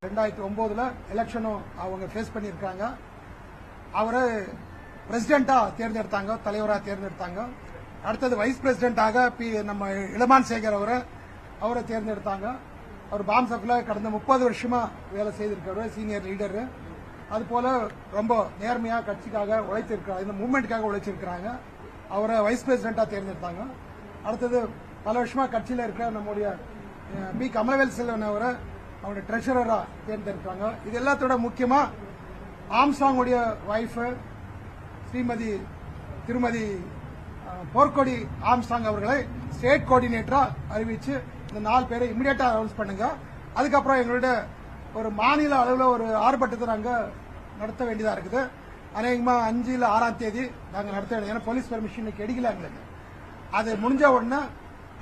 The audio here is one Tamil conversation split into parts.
ரெண்டாயிரத்தி ஒன்பதுல எலெக்ஷனும் அவங்க ஃபேஸ் பண்ணியிருக்காங்க. அவரை பிரசிடெண்டா தேர்ந்தெடுத்தாங்க தலைவராக தேர்ந்தெடுத்தாங்க. அடுத்தது வைஸ் பிரசிடென்டாக பி நம்ம இளமான் சேகர் அவரை அவரை தேர்ந்தெடுத்தாங்க. அவர் பாம்சப்ல கடந்த முப்பது வருஷமா வேலை செய்திருக்கிறவர் சீனியர் லீடரு அதுபோல ரொம்ப நேர்மையா கட்சிக்காக உழைத்திருக்கிறார் இந்த மூவ்மெண்ட்டுக்காக உழைச்சிருக்கிறாங்க. அவரை வைஸ் பிரசிடென்டா தேர்ந்தெடுத்தாங்க. அடுத்தது பல வருஷமா கட்சியில இருக்கிற நம்முடைய பி. கமலவேல் செல்வன் அவரை அவருடைய ட்ரெஷரரா தேர்ந்தெடுத்தாங்க. இது எல்லாத்தோட முக்கியமா ஆம்சாங்குடைய ஒய்ஃப் ஸ்ரீமதி திருமதி போர்க்கொடி ஆம்சாங் அவர்களை ஸ்டேட் கோஆர்டினேட்டரா அறிவிச்சு இந்த நாலு பேரை இமிடியேட்டா அனௌன்ஸ் பண்ணுங்க. அதுக்கப்புறம் எங்களுடைய ஒரு மாநில அளவில் ஒரு ஆர்ப்பாட்டத்தை நாங்கள் நடத்த வேண்டியதா இருக்குது. அநேகமா அஞ்சு ஆறாம் தேதி நாங்கள் நடத்த வேண்டியது. ஏன்னா போலீஸ் பெர்மிஷன் கிடைக்கல எங்களுக்கு. அது முடிஞ்ச உடனே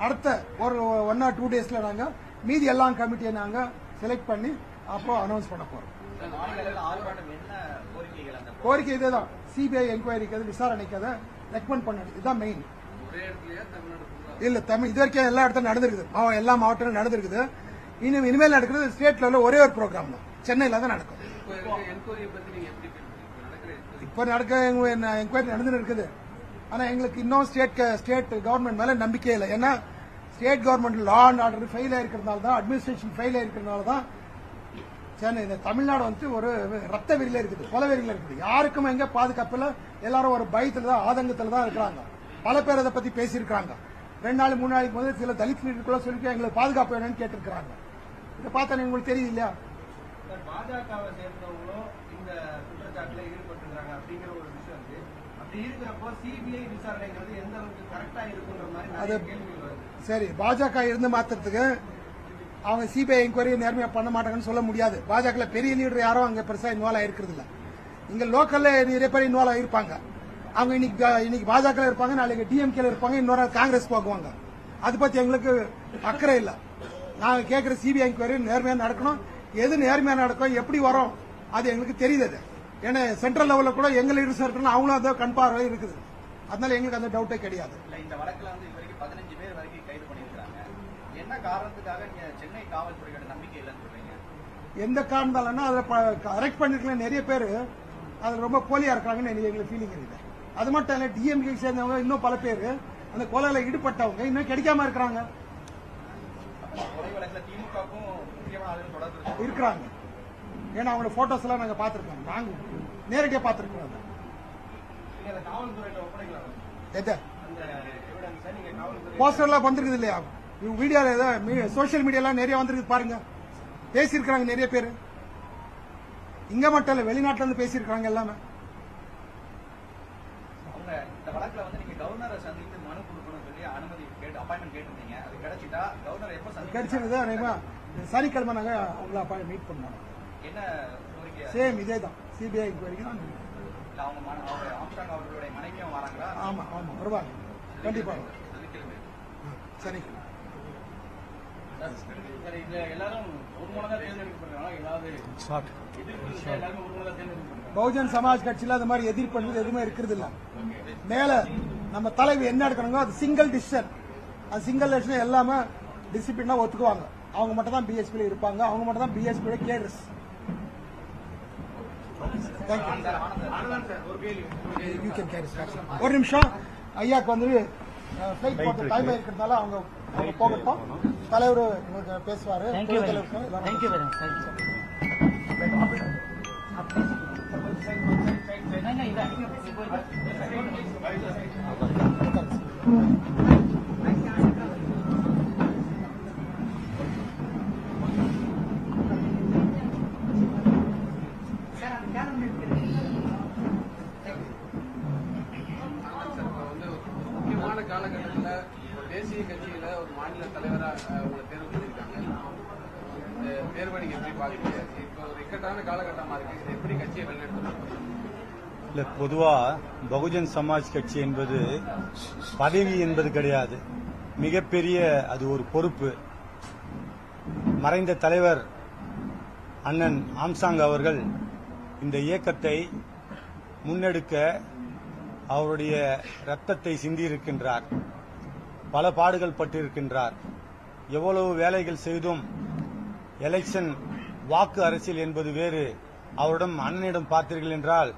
அடுத்த ஒரு ஒன் ஆர் டூ டேஸ்ல நாங்கள் மீதி எல்லாம் கமிட்டியை நாங்கள் செலக்ட் பண்ணி அப்போ அனௌன்ஸ் பண்ண போறோம். மாநில அளவில் ஆர்ப்பாட்டம் என்ன கோரிக்கைகள் அந்த கோரிக்கை இதுதான் சிபிஐ என்கொயரிக்கு அது விசாரணைக்கு அதை ரெக்கமெண்ட் பண்ணணும் இதுதான் மெயின் இல்ல தமிழ் இது வரைக்கும் எல்லா இடத்துல நடந்திருக்குது. எல்லா மாவட்டத்திலும் நடந்திருக்குது. இனி இனிமேல் நடக்கிறது ஸ்டேட் லெவலில் ஒரே ஒரு ப்ரோக்ராம் தான். சென்னையில தான் நடக்கும். இப்போ நடக்க என்கொயரி நடந்து இருக்குது. ஆனா எங்களுக்கு இன்னும் ஸ்டேட் ஸ்டேட் கவர்மெண்ட் மேல நம்பிக்கை இல்லை. ஏன்னா state government law and order fail ஆயிருக்கிறதுனால தான் அட்மினிஸ்ட்ரேஷன் ஃபெயில் ஆயிருக்கிறதுனால தான் சென்னை இந்த தமிழ்நாடு வந்து ஒரு ரத்த வெறியில இருக்குது கொலை வெறியில இருக்குது. யாருக்கும் எங்க பாதுகாப்பு இல்ல எல்லாரும் ஒரு பயத்துல தான் ஆதங்கத்துல தான் இருக்கிறாங்க. பல பேர் அதை பத்தி பேசியிருக்காங்க ரெண்டு நாள் மூணு நாளைக்கு முதல்ல சில தலித் லீடருக்குள்ள சொல்லி எங்களுக்கு பாதுகாப்பு வேணும்னு கேட்டிருக்கிறாங்க. இதை பார்த்தா உங்களுக்கு தெரியுது இல்லையா? பாஜகவை சேர்ந்தவங்களும் இந்த குற்றச்சாட்டுல ஈடுபட்டிருக்காங்க அப்படிங்கிற ஒரு விஷயம் இருக்கு. அப்படி இருக்கிறப்போ சிபிஐ விசாரணைங்கிறது எந்த அளவுக்கு கரெக்டா இருக்குன்ற மாதிரி அது- சரி பாஜக இருந்து மாத்திரத்துக்கு அவங்க சிபிஐ என்கொயரி நேர்மையா பண்ண மாட்டாங்கன்னு சொல்ல முடியாது. பாஜக பெரிய லீடர் யாரும் அங்க பெருசா இன்வால்வ் ஆயிருக்கிறது இல்ல இங்க லோக்கல்ல நிறைய பேர் இன்வால்வ் ஆயிருப்பாங்க. அவங்க இன்னைக்கு இன்னைக்கு பாஜக இருப்பாங்க நாளைக்கு டிஎம்கேல இருப்பாங்க இன்னொரு நாள் காங்கிரஸ் போகுவாங்க அது பத்தி எங்களுக்கு அக்கறை இல்ல. நாங்க கேட்கிற சிபிஐ என்கொயரி நேர்மையா நடக்கணும். எது நேர்மையா நடக்கும் எப்படி வரும் அது எங்களுக்கு தெரியுது அது. ஏன்னா சென்ட்ரல் லெவல்ல கூட எங்க லீடர்ஸ் இருக்கணும் அவங்களும் அதை கண்பார்வை இருக்குது. அதனால எங்களுக்கு அந்த டவுட்டே கிடையாது இல்ல இந்த வழக்குல வந்து இது வரைக்கும் பதினஞ்சு பேர் வரைக்கும் கைது பண்ணியிருக்காங்க என்ன காரணத்துக்காக நீங்க சென்னை காவல்துறையோட நம்பிக்கை இல்லைன்னு சொல்றீங்க. எந்த அதில் கரெக்ட் பண்ணிருக்கல நிறைய பேர். அதில் ரொம்ப போலியா இருக்காங்கன்னு எங்களுக்கு ஃபீலிங் இருக்குது. அது மட்டும் இல்லை டிஎம்கே சேர்ந்தவங்க இன்னும் பல பேர். அந்த கொலையில ஈடுபட்டவங்க இன்னும் கிடைக்காம இருக்கிறாங்க. இருக்கிறாங்க. ஏன்னா அவங்களோட போட்டோஸ் எல்லாம் நாங்க பார்த்திருக்கோம். நாங்க காவல்துறையிட்ட ஒப்படைக்கலாம் எதை? காவல்துறை போஸ்டர்லாம் வந்திருக்குது இல்லையா? இவங்க வீடியோல ஏதோ சோஷியல் மீடியாலாம் நிறைய வந்திருக்கு பாருங்க. பேசியிருக்கிறாங்க நிறைய பேர். இங்க மட்டும் இல்ல வெளிநாட்டுல இருந்து பேசியிருக்காங்க எல்லாமே. இந்த வழக்குல வந்து நீங்க கவர்னரை சந்தித்து மனு கொடுக்கணும்னு சொல்லி அனுமதி கேட்டு அப்பாயின்மெண்ட் கேட்டிருந்தீங்க. அது கிடைச்சிட்டா கவர்னர் எப்ப சந்திக்க கிடைச்சிருது அநேகமா சனிக்கிழமை நாங்க அவங்கள அப்பா மீட் பண்ணோம் என்ன சேம் இதே தான் சிபிஐ இன்கொயரிக்கு தான் அவங்க ஆம்ஸ்டாங் அவர்களுடைய மனைவியும் வராங்களா? ஆமா ஆமா. வருவாங்க. கண்டிப்பா வருவாங்க. சனிக்கிழமை. பகுஜன் சமாஜ் கட்சியில அது மாதிரி எதிர்ப்பு எதுவுமே இருக்கிறது இல்ல. மேல நம்ம தலைவி என்ன எடுக்கணுங்க அது சிங்கிள் டிசிஷன் அது சிங்கிள் டிசிஷன் எல்லாமே டிசிப்ளினா ஒத்துக்குவாங்க. அவங்க மட்டும் தான் பிஎஸ்பியில் இருப்பாங்க. அவங்க மட்டும் தான் பிஎஸ்பியோட கேடர்ஸ் ஒரு நிமிஷம். ஐயாக்கு வந்து ஃபிளைட் போட்டு டைம் இருக்கிறதுனால அவங்க அவங்க போகட்டும். தலைவர் உங்களுக்கு பேசுவாரு. Thank you very தலைவர் பொதுவாக பகுஜன் சமாஜ் கட்சி என்பது பதவி என்பது கிடையாது. மிகப்பெரிய அது ஒரு பொறுப்பு. மறைந்த தலைவர் அண்ணன் ஆம்சாங் அவர்கள் இந்த இயக்கத்தை முன்னெடுக்க அவருடைய ரத்தத்தை சிந்தியிருக்கின்றார். பல பாடுகள் பட்டிருக்கின்றார். எவ்வளவு வேலைகள் செய்தும் எலெக்ஷன் வாக்கு அரசியல் என்பது வேறு. அவரிடம் அண்ணனிடம் பார்த்தீர்கள் என்றால்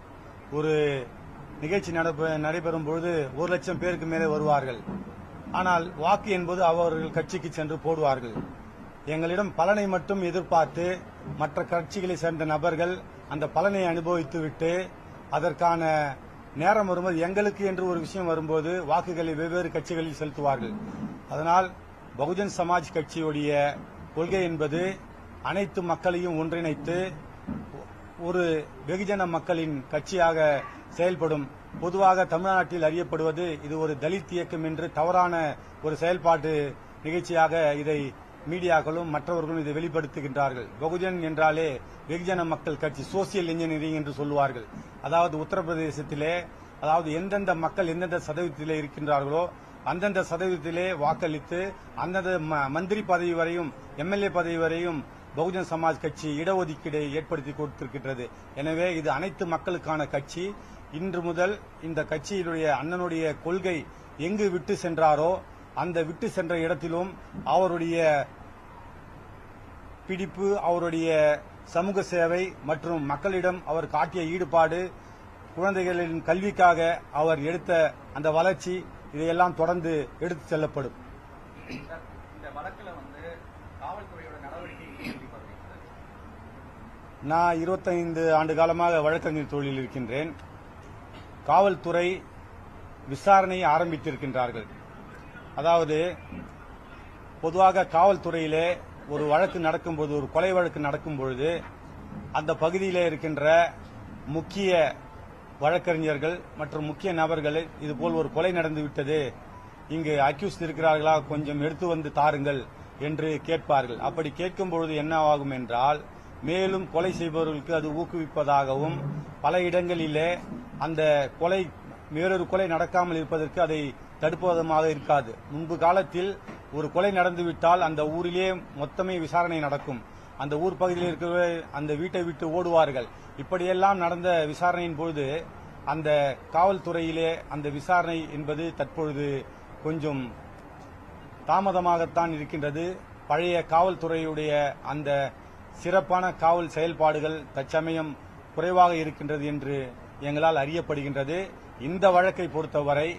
ஒரு நிகழ்ச்சி நடைபெறும் பொழுது ஒரு லட்சம் பேருக்கு மேலே வருவார்கள். ஆனால் வாக்கு என்பது அவர்கள் கட்சிக்கு சென்று போடுவார்கள். எங்களிடம் பலனை மட்டும் எதிர்பார்த்து மற்ற கட்சிகளை சேர்ந்த நபர்கள் அந்த பலனை அனுபவித்துவிட்டு அதற்கான நேரம் வரும்போது எங்களுக்கு என்று ஒரு விஷயம் வரும்போது வாக்குகளை வெவ்வேறு கட்சிகளில் செலுத்துவார்கள். அதனால் பகுஜன் சமாஜ் கட்சியுடைய கொள்கை என்பது அனைத்து மக்களையும் ஒன்றிணைத்து ஒரு வெகுஜன மக்களின் கட்சியாக செயல்படும் பொதுவாக தமிழ்நாட்டில் அறியப்படுவது இது ஒரு தலித் இயக்கம் என்று தவறான ஒரு செயல்பாட்டு நிகழ்ச்சியாக இதை மீடியாக்களும் மற்றவர்களும் இதை வெளிப்படுத்துகின்றார்கள். பகுஜன் என்றாலே வெகுஜன மக்கள் கட்சி சோசியல் இன்ஜினியரிங் என்று சொல்லுவார்கள். அதாவது உத்தரப்பிரதேசத்திலே அதாவது எந்தெந்த மக்கள் எந்தெந்த சதவீதத்திலே இருக்கின்றார்களோ அந்தந்த சதவீதத்திலே வாக்களித்து அந்தந்த ம- மந்திரி பதவி வரையும் எம்எல்ஏ பதவி வரையும் பகுஜன் சமாஜ் கட்சி இடஒதுக்கீடை ஏற்படுத்தி கொடுத்திருக்கின்றது. எனவே இது அனைத்து மக்களுக்கான கட்சி. இன்று முதல் இந்த கட்சியினுடைய அண்ணனுடைய கொள்கை எங்கு விட்டு சென்றாரோ அந்த விட்டு சென்ற இடத்திலும் அவருடைய பிடிப்பு அவருடைய சமூக சேவை மற்றும் மக்களிடம் அவர் காட்டிய ஈடுபாடு குழந்தைகளின் கல்விக்காக அவர் எடுத்த அந்த வளர்ச்சி இதையெல்லாம் தொடர்ந்து எடுத்து செல்லப்படும். இந்த வழக்கில் வந்து காவல்துறையோட நடவடிக்கை எப்படி பாக்குறீங்க சார்? நான் 25 ஆண்டு காலமாக வழக்கறிஞர் தொழிலில் இருக்கின்றேன். காவல்துறை விசாரணையை ஆரம்பித்திருக்கின்றார்கள். அதாவது பொதுவாக காவல்துறையிலே ஒரு வழக்கு நடக்கும்போது ஒரு கொலை வழக்கு நடக்கும் பொழுது அந்த பகுதியிலே இருக்கின்ற முக்கிய வழக்கறிஞர்கள் மற்றும் முக்கிய நபர்கள் இதுபோல் ஒரு கொலை நடந்துவிட்டது இங்கு அக்யூஸ் இருக்கிறார்களா கொஞ்சம் எடுத்து வந்து தாருங்கள் என்று கேட்பார்கள். அப்படி கேட்கும் பொழுது என்ன ஆகும் என்றால் மேலும் கொலை செய்பவர்களுக்கு அது ஊக்குவிப்பதாகவும் பல இடங்களிலே அந்த கொலை வேறொரு கொலை நடக்காமல் இருப்பதற்கு அதை தடுப்பதமாக இருக்காது. முன்பு காலத்தில் ஒரு கொலை நடந்துவிட்டால் அந்த ஊரிலே மொத்தமே விசாரணை நடக்கும். அந்த ஊர் பகுதியில் இருக்கிற அந்த வீட்டை விட்டு ஓடுவார்கள். இப்படியெல்லாம் நடந்த விசாரணையின் பொழுது அந்த காவல்துறையிலே அந்த விசாரணை என்பது தற்பொழுது கொஞ்சம் தாமதமாகத்தான் இருக்கின்றது. பழைய காவல்துறையுடைய அந்த சிறப்பான காவல் செயல்பாடுகள் தற்சமயம் குறைவாக இருக்கின்றது என்று எங்களால் அறியப்படுகின்றது. இந்த வழக்கை பொறுத்தவரை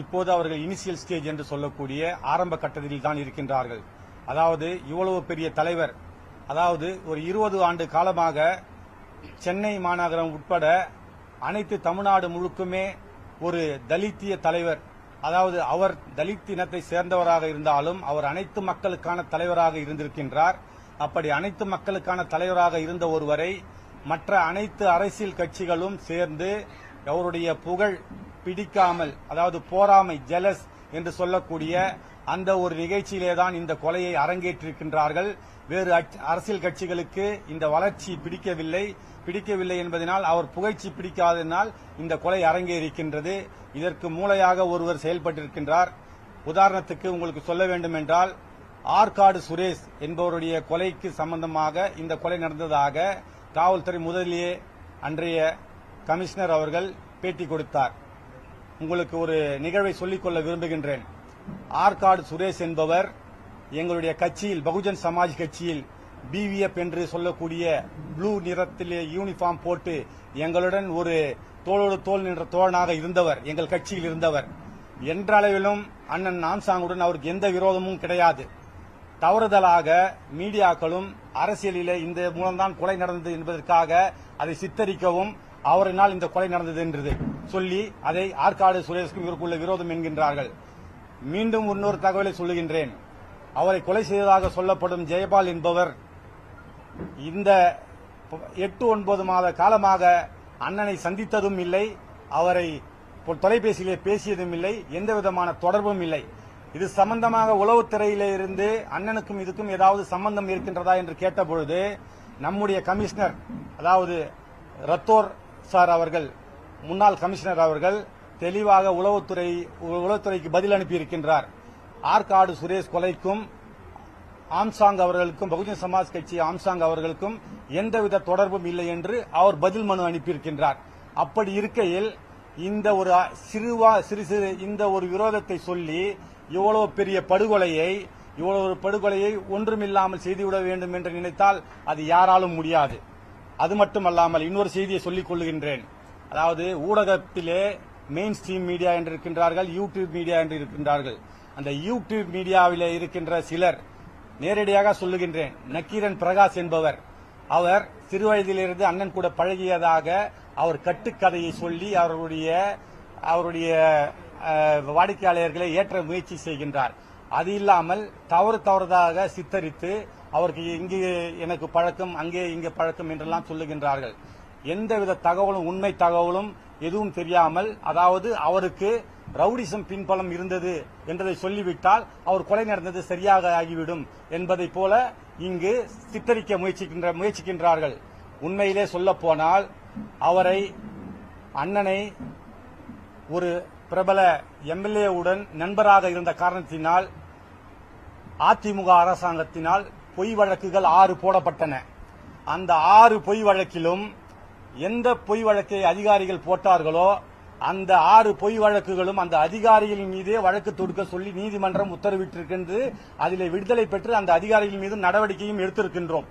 இப்போது அவர்கள் இனிஷியல் ஸ்டேஜ் என்று சொல்லக்கூடிய ஆரம்ப கட்டத்தில் தான் இருக்கின்றார்கள். அதாவது இவ்வளவு பெரிய தலைவர் அதாவது ஒரு இருபது ஆண்டு காலமாக சென்னை மாநகரம் உட்பட அனைத்து தமிழ்நாடு முழுக்குமே ஒரு தலித்திய தலைவர் அதாவது அவர் தலித் இனத்தை சேர்ந்தவராக இருந்தாலும் அவர் அனைத்து மக்களுக்கான தலைவராக இருந்திருக்கின்றார். அப்படி அனைத்து மக்களுக்கான தலைவராக இருந்த ஒருவரை மற்ற அனைத்து அரசியல் கட்சிகளும் சேர்ந்து அவருடைய புகழ் பிடிக்காமல் அதாவது போராமை ஜெலஸ் என்று சொல்லக்கூடிய அந்த ஒரு நிகழ்ச்சியிலே தான் இந்த கொலையை அரங்கேற்றிருக்கின்றார்கள். வேறு அச்- அரசியல் கட்சிகளுக்கு இந்த வளர்ச்சி பிடிக்கவில்லை. பிடிக்கவில்லை என்பதனால் அவர் புகழ்ச்சி பிடிக்காததினால் இந்த கொலை அரங்கேறிக்கின்றது. இதற்கு மூளையாக ஒருவர் செயல்பட்டிருக்கின்றார். உதாரணத்துக்கு உங்களுக்கு சொல்ல வேண்டும் என்றால் ஆற்காடு சுரேஷ் என்பவருடைய கொலைக்கு சம்பந்தமாக இந்த கொலை நடந்ததாக காவல்துறை முதலியே அன்றைய கமிஷனர் அவர்கள் பேட்டி கொடுத்தார். உங்களுக்கு ஒரு நிகழ்வை சொல்லிக்கொள்ள விரும்புகின்றேன். ஆற்காடு சுரேஷ் என்பவர் எங்களுடைய கட்சியில் பகுஜன் சமாஜ் கட்சியில் பிவிஎஃப் என்று சொல்லக்கூடிய ப்ளூ நிறத்திலே யூனிஃபார்ம் போட்டு எங்களுடன் ஒரு தோளோடு தோல் நின்ற தோழனாக இருந்தவர் எங்கள் கட்சியில் இருந்தவர். என்ற அளவிலும் அண்ணன் நான்சாங்குடன் அவருக்கு எந்த விரோதமும் கிடையாது. தவறுதலாக மீடியாக்களும் அரசியலிலே இந்த மூலம்தான் கொலை நடந்தது என்பதற்காக அதை சித்தரிக்கவும் அவரினால் இந்த கொலை நடந்தது என்றது. சொல்லி அதை ஆற்காடு சுரேஷ்க்கும் இவருக்குள்ள விரோதம் என்கின்றார்கள். மீண்டும் இன்னொரு தகவலை சொல்லுகின்றேன். அவரை கொலை செய்ததாக சொல்லப்படும் ஜெயபால் என்பவர் இந்த எட்டு ஒன்பது மாத காலமாக அண்ணனை சந்தித்ததும் இல்லை அவரை தொலைபேசியிலே பேசியதும் இல்லை எந்த விதமான தொடர்பும் இல்லை. இது சம்பந்தமாக உளவுத்துறையிலே இருந்து அண்ணனுக்கும் இதுக்கும் ஏதாவது சம்பந்தம் இருக்கின்றதா என்று கேட்டபொழுது நம்முடைய கமிஷனர் அதாவது ரத்தோர் சார் அவர்கள் முன்னாள் கமிஷனர் அவர்கள் தெளிவாக உளவுத்துறை உளவுத்துறைக்கு பதில் அனுப்பியிருக்கின்றார். ஆற்காடு சுரேஷ் கொலைக்கும் ஆம்சாங் அவர்களுக்கும் பகுஜன் சமாஜ் கட்சி ஆம்சாங் அவர்களுக்கும் எந்தவித தொடர்பும் இல்லை என்று அவர் பதில் மனு அனுப்பியிருக்கின்றார். அப்படி இருக்கையில் இந்த ஒரு சிறுவா சிறு சிறு இந்த ஒரு விரோதத்தை சொல்லி இவ்வளவு பெரிய படுகொலையை இவ்வளவு ஒரு படுகொலையை ஒன்றுமில்லாமல் செய்துவிட வேண்டும் என்று நினைத்தால் அது யாராலும் முடியாது. அது மட்டுமல்லாமல் இன்னொரு செய்தியை சொல்லிக் கொள்ளுகின்றேன். அதாவது ஊடகத்திலே மெயின் ஸ்ட்ரீம் மீடியா என்று இருக்கின்றார்கள் யூடியூப் மீடியா என்று இருக்கின்றார்கள். அந்த யூடியூப் மீடியாவில் இருக்கின்ற சிலர் நேரடியாக சொல்லுகின்றேன். நக்கீரன் பிரகாஷ் என்பவர் அவர் சிறுவயதிலிருந்து அண்ணன் கூட பழகியதாக அவர் கட்டுக்கதையை சொல்லி அவருடைய அவருடைய வாடிக்கையாளர்களை ஏற்ற முயற்சி செய்கின்றார். அது இல்லாமல் தவறு தவறுதாக சித்தரித்து அவருக்கு இங்கே எனக்கு பழக்கம் அங்கே இங்கே பழக்கம் என்றெல்லாம் சொல்லுகின்றார்கள். எந்தவித தகவலும் உண்மை தகவலும் எதுவும் தெரியாமல் அதாவது அவருக்கு ரவுடிசம் பின்பலம் இருந்தது என்றதை சொல்லிவிட்டால் அவர் கொலை நடந்தது சரியாக ஆகிவிடும் என்பதைப் போல இங்கு சித்தரிக்க முயற்சிக்கின்ற முயற்சிக்கின்றார்கள். உண்மையிலே சொல்ல போனால் அவரை அண்ணனை ஒரு பிரபல எம்எல்ஏவுடன் நண்பராக இருந்த காரணத்தினால் அதிமுக அரசாங்கத்தினால் பொய் வழக்குகள் ஆறு போடப்பட்டன. அந்த ஆறு பொய் வழக்கிலும் எந்த பொய் வழக்கை அதிகாரிகள் போட்டார்களோ அந்த ஆறு பொய் வழக்குகளும் அந்த அதிகாரிகளின் மீதே வழக்கு தொடுக்க சொல்லி நீதிமன்றம் உத்தரவிட்டிருக்கின்றது. அதில் விடுதலை பெற்று அந்த அதிகாரிகள் மீது நடவடிக்கையும் எடுத்திருக்கின்றோம்.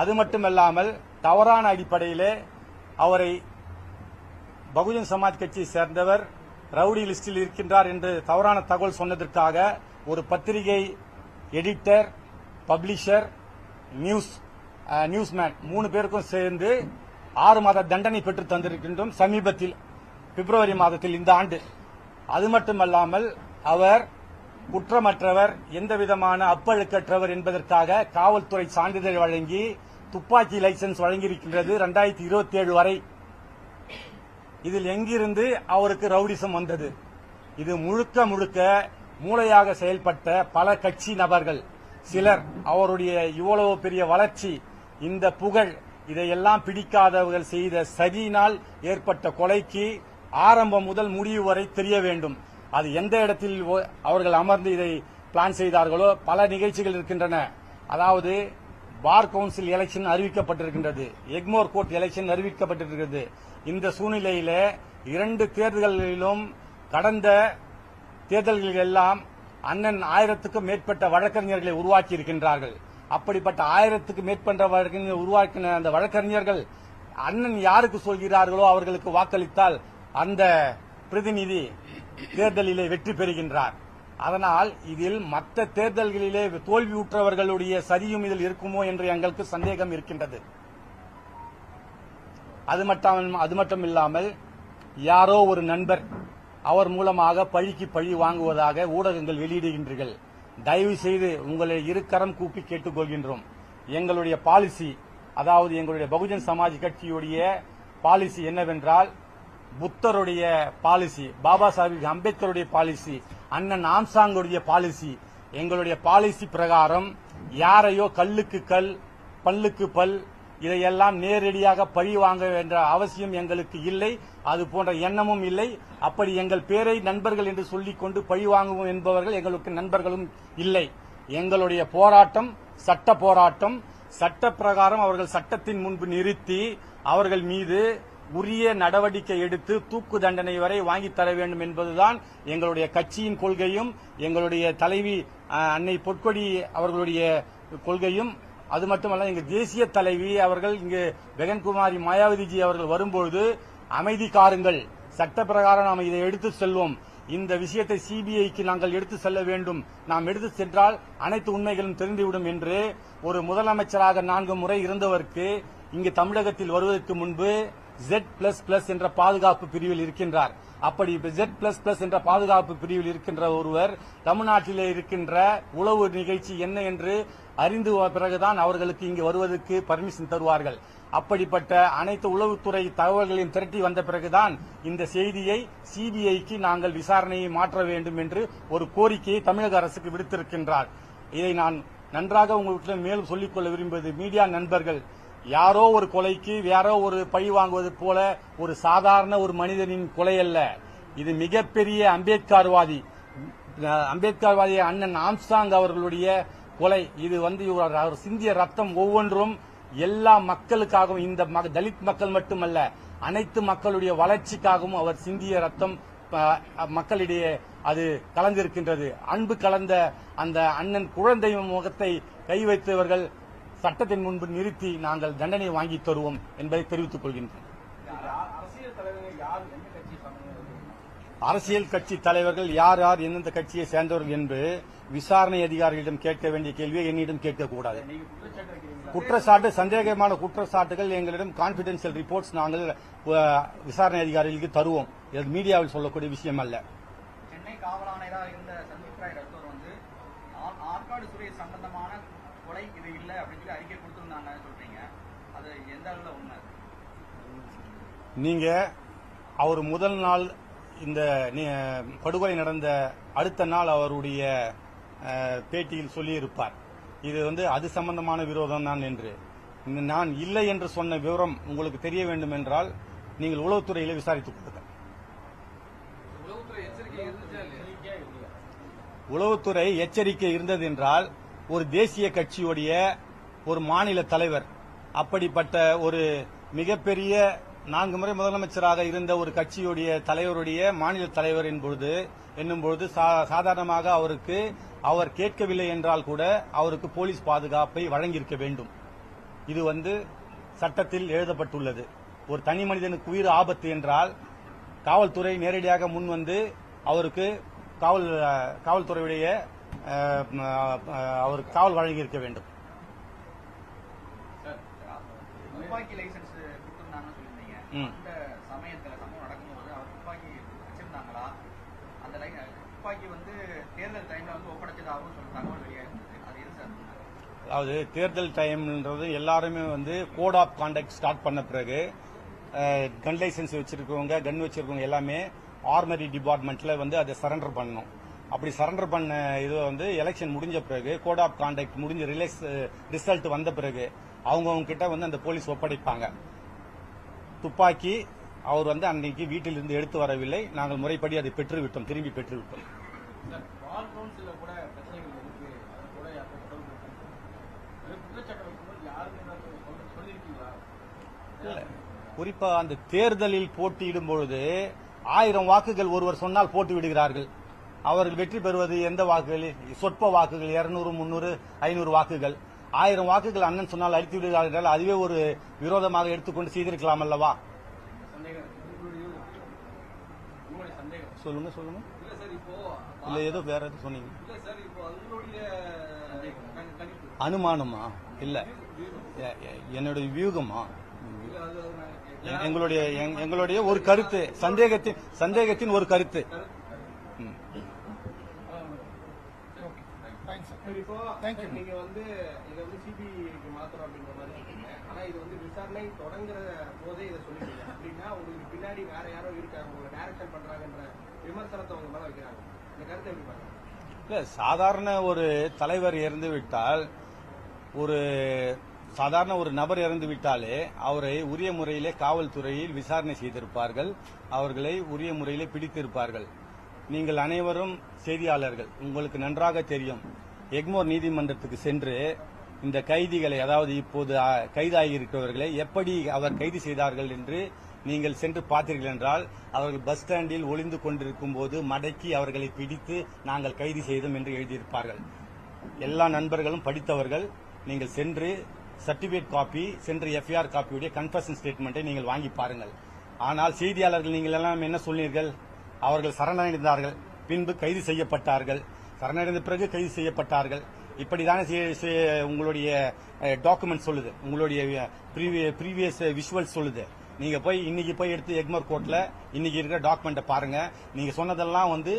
அது மட்டுமல்லாமல் தவறான அடிப்படையிலே அவரை பகுஜன் சமாஜ் கட்சியை சேர்ந்தவர் ரவுடி லிஸ்டில் இருக்கின்றார் என்று தவறான தகவல் சொன்னதற்காக ஒரு பத்திரிகை எடிட்டர் பப்ளிஷர் நியூஸ் நியூஸ்மேன் மூணு பேருக்கும் சேர்ந்து ஆறு மாத தண்டனை பெற்று தந்திருக்கின்றோம் சமீபத்தில் பிப்ரவரி மாதத்தில் இந்த ஆண்டு. அது மட்டுமல்லாமல் அவர் குற்றமற்றவர் எந்த விதமான அப்பழுக்கற்றவர் என்பதற்காக காவல்துறை சான்றிதழ் வழங்கி துப்பாக்கி லைசன்ஸ் வழங்கியிருக்கின்றது. இரண்டாயிரத்தி இருபத்தி ஏழு வரை இதில் எங்கிருந்து அவருக்கு ரவுடிசம் வந்தது? இது முழுக்க முழுக்க மூளையாக செயல்பட்ட பல கட்சி நபர்கள். சிலர் அவருடைய இவ்வளவு பெரிய வளர்ச்சி இந்த புகழ் இதையெல்லாம் பிடிக்காதவர்கள் செய்த சதியினால் ஏற்பட்ட கொலைக்கு ஆரம்பம் முதல் முடிவு வரை தெரிய வேண்டும். அது எந்த இடத்தில் அவர்கள் அமர்ந்து இதை பிளான் செய்தார்களோ பல நிகழ்ச்சிகள் இருக்கின்றன. அதாவது பார் கவுன்சில் எலெக்ஷன் அறிவிக்கப்பட்டிருக்கின்றது. எக்மோர் கோர்ட் எலெக்ஷன் அறிவிக்கப்பட்டிருக்கிறது. இந்த சூழ்நிலையில இரண்டு தேர்தல்களிலும் கடந்த தேர்தல்களில் எல்லாம் அண்ணன் ஆயிரத்துக்கும் மேற்பட்ட வழக்கறிஞர்களை உருவாக்கி இருக்கின்றார்கள் அப்படிப்பட்ட ஆயிரத்துக்கு மேற்பட்ட வழக்கறிஞர் உருவாக்கின அந்த வழக்கறிஞர்கள் அண்ணன் யாருக்கு சொல்கிறார்களோ அவர்களுக்கு வாக்களித்தால் அந்த பிரதிநிதி தேர்தலிலே வெற்றி பெறுகின்றார். அதனால் இதில் மற்ற தேர்தல்களிலே தோல்வியுற்றவர்களுடைய சதியும் இதில் இருக்குமோ என்று எங்களுக்கு சந்தேகம் இருக்கின்றது. அது மட்டும் அது மட்டும் இல்லாமல் யாரோ ஒரு நண்பர் அவர் மூலமாக பழிக்கு பழி வாங்குவதாக ஊடகங்கள் வெளியிடுகின்றீர்கள். தயவு செய்து உங்களை இருக்கரம் கூப்பி கேட்டுக்கொள்கின்றோம். எங்களுடைய பாலிசி அதாவது எங்களுடைய பகுஜன் சமாஜ் கட்சியுடைய பாலிசி என்னவென்றால் புத்தருடைய பாலிசி பாபா சாஹிப் அம்பேத்கருடைய பாலிசி அண்ணன் ஆம்சாங்குடைய பாலிசி. எங்களுடைய பாலிசி பிரகாரம் யாரையோ கல்லுக்கு கல் பல்லுக்கு பல் இதையெல்லாம் நேரடியாக பழி வாங்க என்ற அவசியம் எங்களுக்கு இல்லை. அது போன்ற எண்ணமும் இல்லை. அப்படி எங்கள் பேரை நண்பர்கள் என்று சொல்லிக் கொண்டு பழி வாங்குவோம் என்பவர்கள் எங்களுக்கு நண்பர்களும் இல்லை. எங்களுடைய போராட்டம் சட்ட போராட்டம் சட்ட பிரகாரம் அவர்கள் சட்டத்தின் முன்பு நிறுத்தி அவர்கள் மீது உரிய நடவடிக்கை எடுத்து தூக்கு தண்டனை வரை வாங்கித் தர வேண்டும் என்பதுதான் எங்களுடைய கட்சியின் கொள்கையும் எங்களுடைய தலைவி அன்னை பொற்கொடி அவர்களுடைய கொள்கையும். அது மட்டுமல்ல இங்கு தேசிய தலைவி அவர்கள் இங்கு ஜெகன்குமாரி மாயாவதிஜி அவர்கள் வரும்பொழுது அமைதி காருங்கள். சட்ட பிரகாரம் நாம் இதை எடுத்து செல்வோம். இந்த விஷயத்தை சிபிஐக்கு நாங்கள் எடுத்து செல்ல வேண்டும். நாம் எடுத்து சென்றால் அனைத்து உண்மைகளும் தெரிந்துவிடும் என்று ஒரு முதலமைச்சராக நான்கு முறை இருந்தவருக்கு இங்கு தமிழகத்தில் வருவதற்கு முன்பு ஜெட் பிளஸ் பிளஸ் என்ற பாதுகாப்பு பிரிவில் இருக்கின்றார். அப்படி ஜெட் பிளஸ் பிளஸ் என்ற பாதுகாப்பு பிரிவில் இருக்கின்ற ஒருவர் தமிழ்நாட்டிலே இருக்கின்ற உளவு நிகழ்ச்சி என்ன என்று அறிந்து பிறகுதான் அவர்களுக்கு இங்கு வருவதற்கு பர்மிஷன் தருவார்கள். அப்படிப்பட்ட அனைத்து உளவுத்துறை தகவல்களையும் திரட்டி வந்த பிறகுதான் இந்த செய்தியை சிபிஐக்கு நாங்கள் விசாரணையை மாற்ற வேண்டும் என்று ஒரு கோரிக்கையை தமிழக அரசுக்கு விடுத்திருக்கின்றார். இதை நான் நன்றாக உங்களுக்கு மேலும் சொல்லிக்கொள்ள விரும்புவது மீடியா நண்பர்கள் யாரோ ஒரு கொலைக்கு யாரோ ஒரு பழி வாங்குவது போல ஒரு சாதாரண ஒரு மனிதனின் கொலை அல்ல. இது மிகப்பெரிய அம்பேத்கர்வாதி அம்பேத்கர்வாதி அண்ணன் ஆம்சாங் அவர்களுடைய கொலை. இது வந்து இவர் அவர் சிந்திய ரத்தம் ஒவ்வொன்றும் எல்லா மக்களுக்காகவும் இந்த ம- தலித் மக்கள் மட்டுமல்ல அனைத்து மக்களுடைய வளர்ச்சிக்காகவும் அவர் சிந்திய ரத்தம் மக்களிடையே அது கலந்திருக்கின்றது. அன்பு கலந்த அந்த அண்ணன் குழந்தை முகத்தை கை வைத்தவர்கள் சட்டத்தின் முன்பு நிறுத்தி நாங்கள் தண்டனை வாங்கி தருவோம் என்பதை தெரிவித்துக் கொள்கின்றேன். அரசியல் கட்சி தலைவர்கள் யார் யார் எந்தெந்த கட்சியை சேர்ந்தவர்கள் என்று விசாரணை அதிகாரிகளிடம் கேட்க வேண்டிய கேள்வியை என்னிடம் கேட்கக்கூடாது. குற்றச்சாட்டு சந்தேகமான குற்றச்சாட்டுகள் எங்களிடம் கான்பிடென்சியல் ரிப்போர்ட்ஸ் நாங்கள் விசாரணை அதிகாரிகளுக்கு தருவோம். இது மீடியாவில் சொல்லக்கூடிய விஷயம் அல்ல. சென்னை காவல் ஆணையராக இருந்த சந்தீப் ராய் ரத்தோர் வந்து ஆ- ஆற்காடு சுரேஷ் சம்பந்தமான கொலை இது இல்லை அப்படின்னு சொல்லி அறிக்கை கொடுத்திருந்தாங்க சொல்றீங்க அது எந்த அளவுல உண்மை நீங்க அவர் முதல் நாள் இந்த படுகொலை நடந்த அடுத்த நாள் அவருடைய பேட்டியில் சொல்லியிருப்பார். இது வந்து அது சம்பந்தமான விரோதம் தான் என்று. நான் இல்லை என்று சொன்ன விவரம் உங்களுக்கு தெரிய வேண்டும் என்றால் நீங்கள் உளவுத்துறையில விசாரித்துக் கொள்ளுங்கள். உளவுத்துறை எச்சரிக்கை உளவுத்துறை எச்சரிக்கை இருந்தது என்றால் ஒரு தேசிய கட்சியுடைய ஒரு மாநில தலைவர் அப்படிப்பட்ட ஒரு மிகப்பெரிய நான்கு முறை முதலமைச்சராக இருந்த ஒரு கட்சியுடைய தலைவருடைய மாநில தலைவர் என்பொழுது என்னும் பொழுது சா- சாதாரணமாக அவருக்கு அவர் கேட்கவில்லை என்றால் கூட அவருக்கு போலீஸ் பாதுகாப்பை வழங்கியிருக்க வேண்டும். இது வந்து சட்டத்தில் எழுதப்பட்டுள்ளது. ஒரு தனி மனிதனுக்கு உயிர் ஆபத்து என்றால் காவல்துறை நேரடியாக முன் வந்து அவருக்கு காவல் காவல்துறையுடைய அவருக்கு காவல் வழங்கியிருக்க வேண்டும். துப்பாக்கி லைசன்ஸ் கொடுத்திருந்தாங்கன்னு சொல்லியிருந்தீங்க. அந்த சமயத்துல சம்பவம் நடக்கும்போது அவர் துப்பாக்கி வச்சிருந்தாங்களா? அந்த துப்பாக்கி வந்து தேர்தல் டைம்ல வந்து ஒப்படைச்சதாகவும் சொல்ல தகவல் வெளியாயிருந்தது. அது எது சார்? உண்மை? அதாவது தேர்தல் டைம்ன்றது எல்லாருமே வந்து கோட் ஆஃப் கான்டக்ட் ஸ்டார்ட் பண்ண பிறகு கன் லைசன்ஸ் வச்சிருக்கவங்க கன் வச்சிருக்கவங்க எல்லாமே ஆர்மரி டிபார்ட்மெண்ட்ல வந்து அதை சரண்டர் பண்ணணும். அப்படி சரண்டர் பண்ண இது வந்து எலெக்ஷன் முடிஞ்ச பிறகு கோட் ஆஃப் கான்டக்ட் முடிஞ்ச ரிலீஸ் ரிசல்ட் வந்த பிறகு அவங்கவுங்க கிட்ட வந்து அந்த போலீஸ் ஒப்படைப்பாங்க. துப்பாக்கி அவர் வந்து அன்னைக்கு வீட்டிலிருந்து எடுத்து வரவில்லை. நாங்கள் முறைப்படி அதை பெற்றுவிட்டோம் திரும்பி பெற்றுவிட்டோம். குறிப்பா அந்த தேர்தலில் போட்டியிடும் பொழுது ஆயிரம் வாக்குகள் ஒருவர் சொன்னால் போட்டு விடுகிறார்கள். அவர்கள் வெற்றி பெறுவது எந்த வாக்குகள் சொற்ப வாக்குகள் இருநூறு முன்னூறு ஐநூறு வாக்குகள். ஆயிரம் வாக்குகள் அண்ணன் சொன்னால் அழித்து விடுகிறார் என்றால் அதுவே ஒரு விரோதமாக எடுத்துக்கொண்டு செய்திருக்கலாம் அல்லவா? சொல்லுங்க சொல்லுங்க. இல்ல ஏதோ வேற எதுவும் சொன்னீங்க. அனுமானமா? இல்ல. என்னுடைய வியூகமா? எங்களுடைய எங்- எங்களுடைய ஒரு கருத்து சந்தேகத்தின் சந்தேகத்தின் ஒரு கருத்து. ம். சரி, இப்போ Thank you. நீங்க வந்து இதை வந்து சிபிஐக்கு மாத்திரம் அப்படின்ற மாதிரி இருக்கீங்க. ஆனா இது வந்து விசாரணை தொடங்குற போதே இதை சொல்லிட்டீங்க. அப்படின்னா உங்களுக்கு பின்னாடி வேற யாரோ இருக்காங்க. உங்களை டைரக்ஷன் பண்றாங்கன்ற விமர்சனத்தை உங்க மேல வைக்கிறாங்க. இந்த கருத்தை எப்படி பாருங்க இல்ல சாதாரண ஒரு தலைவர் இறந்து விட்டால் ஒரு சாதாரண ஒரு நபர் இறந்து விட்டாலே அவரை உரிய முறையிலே காவல்துறையில் விசாரணை செய்திருப்பார்கள். அவர்களை உரிய முறையிலே பிடித்திருப்பார்கள். நீங்கள் அனைவரும் செய்தியாளர்கள். உங்களுக்கு நன்றாக தெரியும். எக்மோர் நீதிமன்றத்துக்கு சென்று இந்த கைதிகளை அதாவது இப்போது கைதாகியிருக்கிறவர்களை எப்படி அவர் கைது செய்தார்கள் என்று நீங்கள் சென்று பார்த்தீர்கள் என்றால் அவர்கள் பஸ் ஸ்டாண்டில் ஒளிந்து கொண்டிருக்கும் போது மடக்கி அவர்களை பிடித்து நாங்கள் கைது செய்தோம் என்று எழுதியிருப்பார்கள். எல்லா நண்பர்களும் படித்தவர்கள் நீங்கள் சென்று சர்டிபிகேட் காப்பி சென்று எஃப்ஐஆர் காப்பியுடைய கன்ஃபர்ஷன் ஸ்டேட்மெண்ட்டை நீங்கள் வாங்கி பாருங்கள். ஆனால் செய்தியாளர்கள் நீங்கள் எல்லாம் என்ன சொன்னீர்கள்? அவர்கள் சரணடைந்தார்கள் பின்பு கைது செய்யப்பட்டார்கள். சரணடைந்த பிறகு கைது செய்யப்பட்டார்கள். இப்படிதானே உங்களுடைய டாக்குமெண்ட் சொல்லுது. உங்களுடைய ப்ரீவியஸ் விஷுவல் சொல்லுது. நீங்க போய் இன்னைக்கு போய் எடுத்து எக்மர் கோர்ட்ல இன்னைக்கு இருக்கிற டாக்குமெண்ட்டை பாருங்க. நீங்க சொன்னதெல்லாம் வந்து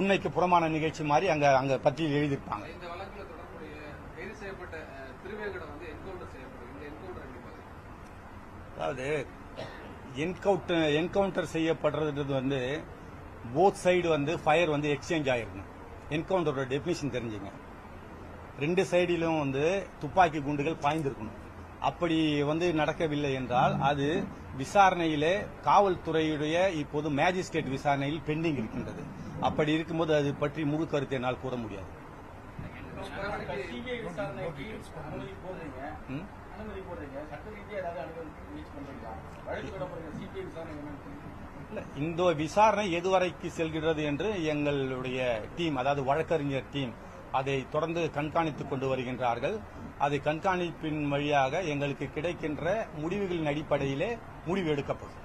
உண்மைக்கு புறமான நிகழ்ச்சி மாதிரி அங்க அங்க பட்டியல் எழுதியிருப்பாங்க. அதாவது என்கவுண்டர் என்கவுண்டர் செய்யப்படுறது வந்து போத் சைடு வந்து ஃபயர் வந்து எக்ஸ்சேஞ்ச் ஆயிருக்கும். என்கவுண்டரோட டெபினிஷன் தெரிஞ்சுங்க. ரெண்டு சைடிலும் வந்து துப்பாக்கி குண்டுகள் பாய்ந்திருக்கணும். அப்படி வந்து நடக்கவில்லை என்றால் அது விசாரணையிலே காவல்துறையுடைய இப்போது மேஜிஸ்ட்ரேட் விசாரணையில் பெண்டிங் இருக்கின்றது. அப்படி இருக்கும்போது அது பற்றி முழு கருத்தை என்னால் கூற முடியாது. அனுமதி போடுறீங்க. சட்ட ஏதாவது பண்றீங்களா? வழக்கு விசாரணை இந்த விசாரணை எதுவரைக்கு செல்கிறது என்று எங்களுடைய டீம் அதாவது வழக்கறிஞர் டீம் அதை தொடர்ந்து கண்காணித்துக் கொண்டு வருகின்றார்கள். அதை கண்காணிப்பின் வழியாக எங்களுக்கு கிடைக்கின்ற முடிவுகளின் அடிப்படையிலே முடிவு எடுக்கப்படும்.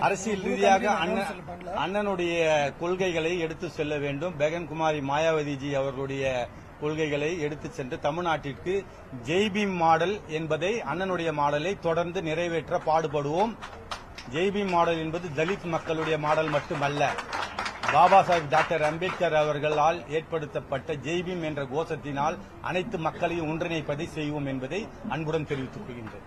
அரசியல் ரீதியாக. அண்ணனுடைய கொள்கைகளை எடுத்து செல்ல வேண்டும். பெகன்குமாரி மாயாவதிஜி அவர்களுடைய கொள்கைகளை எடுத்து சென்று தமிழ்நாட்டிற்கு ஜெய்பீம் மாடல் என்பதை அண்ணனுடைய மாடலை தொடர்ந்து நிறைவேற்ற பாடுபடுவோம். ஜெய்பீம் மாடல் என்பது தலித் மக்களுடைய மாடல் மட்டுமல்ல. பாபா சாஹிப் டாக்டர் அம்பேத்கர் அவர்களால் ஏற்படுத்தப்பட்ட ஜெய்பீம் என்ற கோஷத்தினால் அனைத்து மக்களையும் ஒன்றிணைப்பதை செய்வோம் என்பதை அன்புடன் தெரிவித்துக் கொள்கின்றேன்.